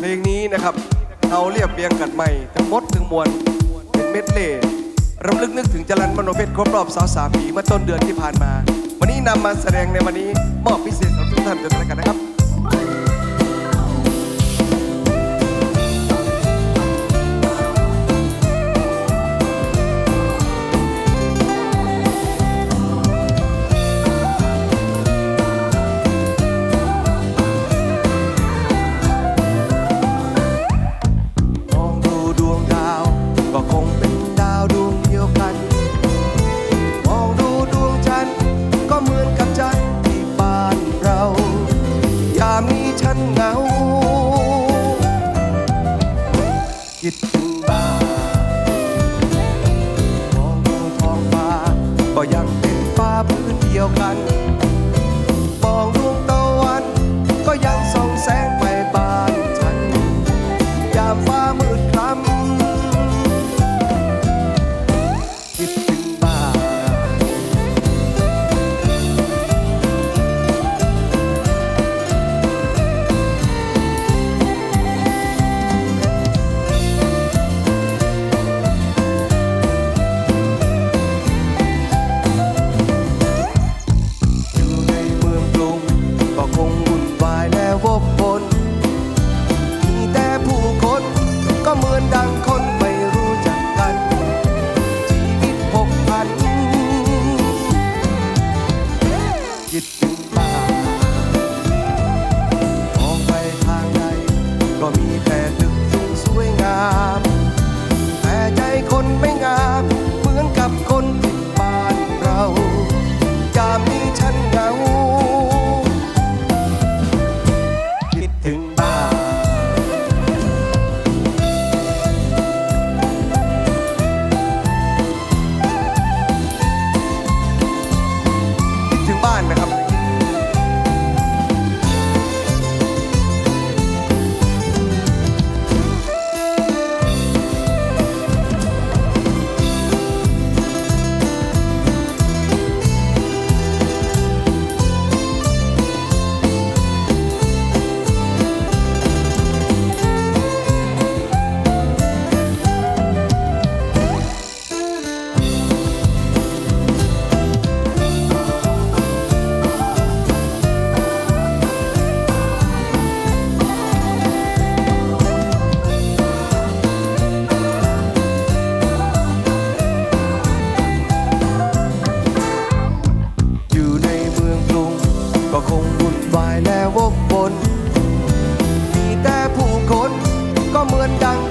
เพลงนี้นะครับเอาเรียบเรียงกันใหม่ทั้งหมดถึงมวลเป็นเม็ดเล่รำลึกนึกถึงจรันมโนเพชรครบรอบสาวสามปีเมื่อต้นเดือนที่ผ่านมา วันนี้นำมาแสดงในวันนี้มอบพิเศษสำหรับทุกท่านด้วยกันนะครับ เหงา คิดถึงบ้านมองดูท้องฟ้า ก็ยังเป็นฟ้าพื้นเดียวกัน วายและวกวน มีแต่ผู้คนก็เหมือนดัง